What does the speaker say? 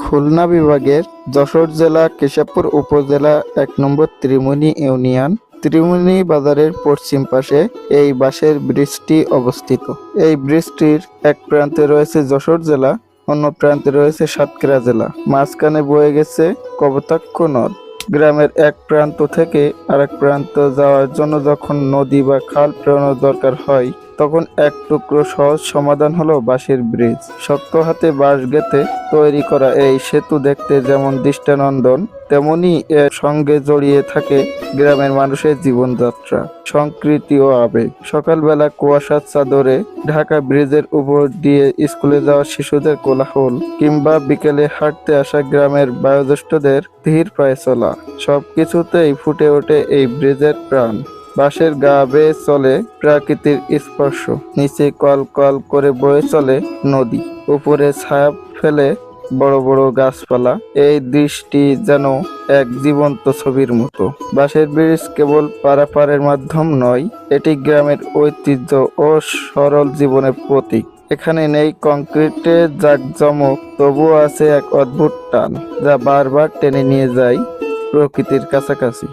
খুলনা বিভাগের যশোর জেলা কেশবপুর উপজেলা এক নম্বর ত্রিমণি ইউনিয়ন ত্রিমণি বাজারের পশ্চিম পাশে এই বাঁশের ব্রিজটি অবস্থিত। এই ব্রিজটির এক প্রান্তে রয়েছে যশোর জেলা, অন্য প্রান্তে রয়েছে সাতক্ষীরা জেলা। মাঝখানে বয়ে গেছে কবতাক্ষ নদ। গ্রামের এক প্রান্ত থেকে আরেক প্রান্ত যাওয়ার জন্য যখন নদী বা খাল পেরোনোর দরকার হয়, তখন এক টুকরো সহজ সমাধান হলো বাঁশের ব্রিজ। শক্ত হাতে বাঁশ গেঁথে তৈরি করা এই সেতু দেখতে যেমন দৃষ্টানন্দন, তেমনি এর সঙ্গে জড়িয়ে থাকে গ্রামের মানুষের জীবনযাত্রা সংকৃতি ও আবেগ। সকালবেলা কুয়াশার চাদরে ঢাকা ব্রিজের উপর দিয়ে স্কুলে যাওয়া শিশুদের কোলাহল কিংবা বিকেলে হাঁটতে আসা গ্রামের বয়োজ্যেষ্ঠদের ধীর পায়ে চলা, সবকিছুতেই ফুটে ওঠে এই ব্রিজের প্রাণ। বাঁশের গা বেয়ে চলে প্রাকৃতির স্পর্শ, নিচে কল কল করে বয়ে চলে নদী, উপরে ছায়া ফেলে বড় বড় গাছপালা। এই দৃষ্টি যেন এক জীবন্ত ছবির মতো। বাঁশের ব্রিজ কেবল পারাপারের মাধ্যম নয়, এটি গ্রামের ঐতিহ্য ও সরল জীবনের প্রতীক। এখানে নেই কংক্রিটের জাকজমক, তবুও আছে এক অদ্ভুত টান, যা বারবার টেনে নিয়ে যায় প্রকৃতির কাছাকাছি।